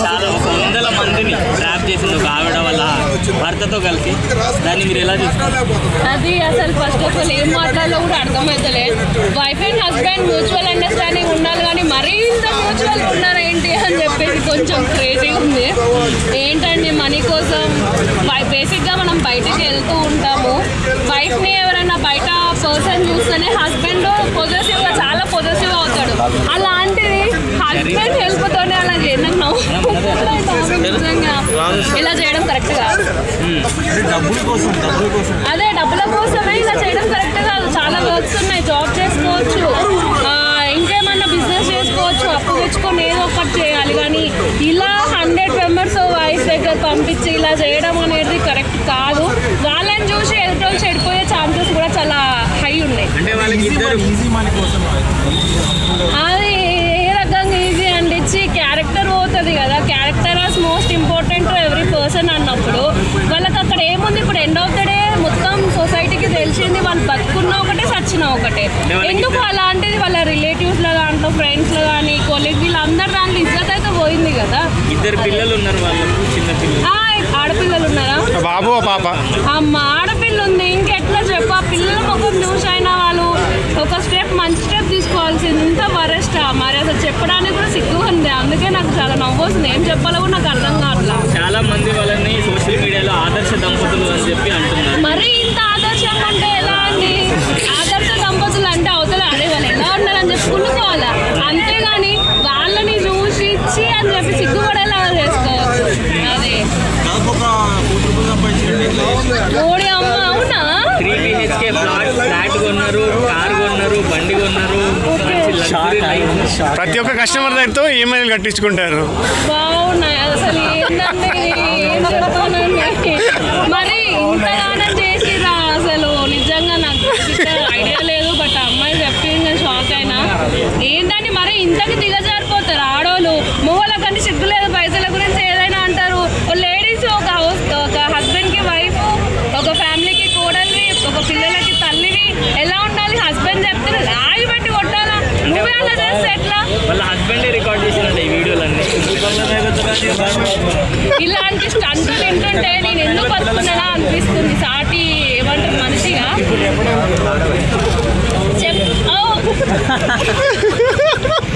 చాలా ఒక వందల మందిని ట్రాప్ చేసింది ఒక ఆవిడ వల్ల భర్తతో కలిసి. దాన్ని మీరు ఎలా చూస్తారు అది అసలు ఫస్ట్ ఆఫ్ ఆల్ ఏం మాట్లాడాలో కూడా అర్థమవుతలే wife and husband mutual understanding ఉండాలి కానీ మరీ ఇంత మ్యూచువల్ ఉన్నారేంటి అని చెప్పేసి కొంచెం క్రేజీ ఉంది. ఏంటండి మనీ కోసం? బేసిక్గా మనం బయటికి వెళ్తూ ఉంటాము. వైఫ్ని ఎవరైనా బయట పర్సన్ చూస్తేనే హస్బెండ్ పొజెసివ్గా పొజెసివ్ అవుతాడు అలాంటిది హస్బెండ్ హెల్ప్తోనే అలా చేయడం నవ్వు నిజంగా ఇలా చేయడం కరెక్ట్ కాదు డబ్బుల కోసం డబ్బుల కోసం. అదే డబ్బుల కోసమే ఇలా చేయడం కరెక్ట్ కాదు చాలా వర్క్స్ ఉన్నాయి. జాబ్ చేసుకోవచ్చు. ఇంకేమన్నా బిజినెస్ చేసుకోవచ్చు. అప్పు తెచ్చుకొని ఏదో ఒకటి చేయాలి. కానీ ఇలా హండ్రెడ్ మెంబర్స్ వైఫ్ దగ్గర పంపించి ఇలా చేయడం అనేది కరెక్ట్ కాదు. వాళ్ళని చూసి ఎదుటోళ్ళు చెడిపోయే ఛాన్సెస్ కూడా చాలా హై ఉన్నాయి. ఒకటే. సచ్చిన ఒకటే ఎందుకు అలాంటిది వాళ్ళ రిలేటివ్స్లో దాంట్లో ఫ్రెండ్స్లో కానీ కొలీగ్ వీళ్ళందరి దాంట్లో ఇజ్జత్ అయితే పోయింది కదా. ఇద్దరు పిల్లలు ఉన్నారు వాళ్ళకు చిన్న పిల్లలు. ఆ, ఆడపిల్లలు ఉన్నారా? బాబు పాప. అమ్మ ఆడపిల్ల ఉంది. ఇంకెట్లా చెప్పు? ఆ పిల్లల ముఖం చూసి అయినా వాళ్ళు ఒక స్టెప్ మంచి స్టెప్ తీసుకోవాల్సింది. ఇంత వరెస్ట్ మరి అసలు చెప్పడానికి కూడా సిగ్గుగా ఉంది. అందుకే నాకు చాలా నవ్వు వస్తుంది. ఏం చెప్పాలో కూడా నాకు అర్థం కావట్లా. చాలా మంది వాళ్ళని సోషల్ మీడియాలో ఆదర్శ దంపతులు అని చెప్పి అంటున్నారు. అంతేగాని వాళ్ళని చూసి ఇచ్చి అని చెప్పి సిగ్గుపడేలా చేసుకోవచ్చు. అదే. అమ్మ అవునా? త్రీ బిహెచ్కే ఫ్లాట్ ఫ్లాట్ కొన్నారు కార్ కొన్నారు బండి కొన్నారు. ప్రతి ఒక్క కస్టమర్ దగ్గరతో ఈమెయిల్ కట్టించుకుంటారు. బాగున్నాయి. అసలు ఏంటంటే ఏం చెప్తానండి మరి ఇంతగానం చేసిరా అసలు నిజంగా నాకు ఐడియా లేదు బట్ అమ్మాయి చెప్పింది షాక్ అయినా ఏంటంటే మరి ఇంతకి దిగజారిపోతారు ఆడోళ్ళు మూల కంటే సిగ్గు లేదు పైసల గురించి ఏదైనా అంటారు. లేడీస్ ఒక హౌస్ ఒక హస్బెండ్కి వైఫ్ ఒక ఫ్యామిలీకి కోడల్ని ఒక పిల్లలకి తల్లిని ఎలా ఉండాలి? హస్బెండ్ చెప్తే లాగి పెట్టి కొట్టాలా? నువ్వే అలా చేస్తే ఎట్లా? వాళ్ళ హస్బెండే రికార్డ్ చేసినట్టు ఈ వీడియోలన్నీ. ఇలాంటి స్టంట్ వింటుంటే నేను ఎందుకు బతుకున్నానా అనిపిస్తుంది. సాటి ఏమంటారు మనిషిగా? చెప్ ハハハハ!